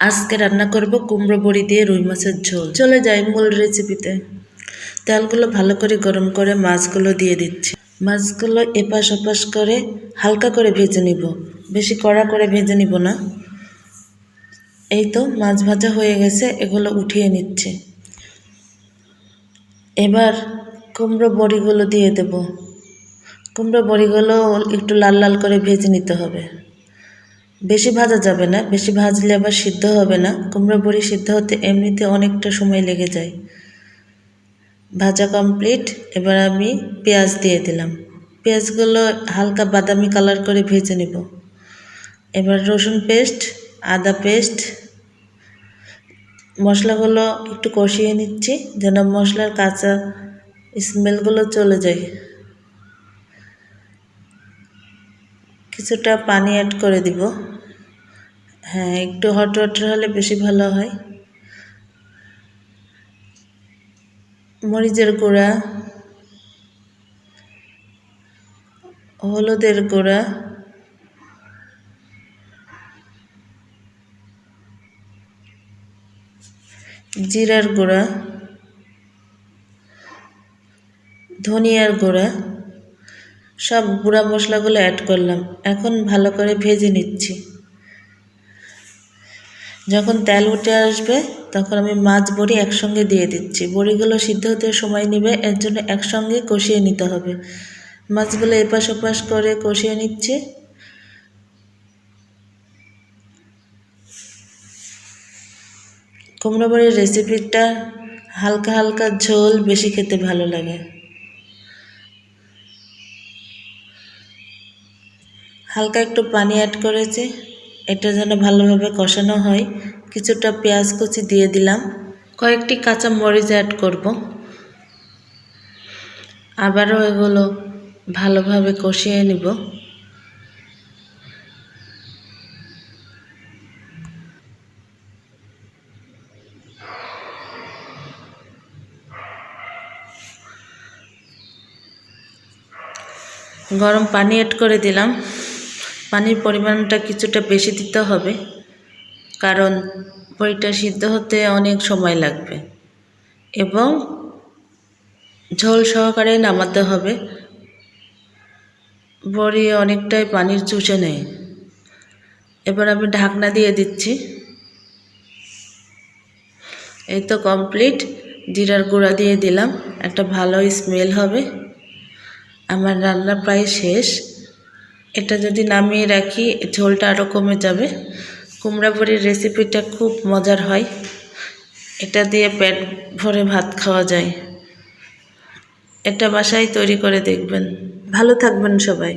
আজকে রান্না করব কুমড়ো বড়ি দিয়ে রুই মাছের ঝোল। চলে যাই মূল রেসিপিতে তেলগুলো ভালো করে গরম করে মাছগুলো দিয়ে দিচ্ছি। মাছগুলো এপাশ ওপাশ করে হালকা করে ভেজে নিব। বেশি কড়া করে ভেজে নিব না। এই তো মাছ ভাজা হয়ে গেছে, এগুলো উঠিয়ে নিচ্ছে। এবার কুমড়ো বড়িগুলো দিয়ে দেব। কুমড়ো বড়িগুলো একটু লাল লাল করে ভেজে নিতে হবে। বেশি ভাজা যাবে না, বেশি ভাজলে আবার সিদ্ধ হবে না। কুমড়ো বড়ি সিদ্ধ হতে এমনিতে অনেকটা সময় লেগে যায়। ভাজা কমপ্লিট এবার আমি পেঁয়াজ দিয়ে দিলাম। পেঁয়াজগুলো হালকা বাদামি কালার করে ভেজে নেব। এবার রসুন পেস্ট আদা পেস্ট মশলাগুলো একটু কষিয়ে নিচ্ছি যেন মশলার কাঁচা স্মেলগুলো চলে যায়। কিছুটা পানি অ্যাড করে দিব। হ্যাঁ একটু হট ওয়াটার হলে বেশি ভালো হয়। মরিচের গুঁড়া, হলুদের গুঁড়া, জিরার গুঁড়া, ধনিয়ার গুঁড়া। সব গুঁড়া মশলাগুলো অ্যাড করলাম। এখন ভালো করে ভেজে নিচ্ছি। যখন তেল উঠে আসবে, তখন আমি মাছ বড়ি একসঙ্গে দিয়ে দিচ্ছি। বড়িগুলো সিদ্ধ হতে সময় নেবে, এর জন্য একসঙ্গে কষিয়ে নিতে হবে। মাছগুলো এপাশ ওপাশ করে কষিয়ে নিচ্ছি। কুমড়ো বড়ির রেসিপিটা হালকা হালকা ঝোল, বেশি খেতে ভালো লাগে। হালকা একটু পানি অ্যাড করেছি। এটা যেন ভালোভাবে কষানো হয়। কিছুটা পেঁয়াজ কুচি দিয়ে দিলাম। কয়েকটি কাঁচা মরিচ অ্যাড করব। আবারও এগুলো ভালোভাবে কষিয়ে নিব। গরম পানি অ্যাড করে দিলাম। পানির পরিমাণটা কিছুটা বেশি দিতে হবে, কারণ বড়িটা সিদ্ধ হতে অনেক সময় লাগবে। এবং ঝোল সহকারে নামাতে হবে। বড়ি অনেকটাই পানির চুষে নেয়। এবার আমি ঢাকনা দিয়ে দিচ্ছি। এই তো কমপ্লিট। জিরার গুঁড়া দিয়ে দিলাম। একটা ভালো স্মেল হবে। আমার রান্না প্রায় শেষ। এটা যদি নামিয়ে রাখি, ঝোলটা আরও কমে যাবে। কুমড়া বড়ির রেসিপিটা খুব মজার হয়। এটা দিয়ে পেট ভরে ভাত খাওয়া যায়। এটা বাসায় তৈরি করে দেখবেন। ভালো থাকবেন সবাই।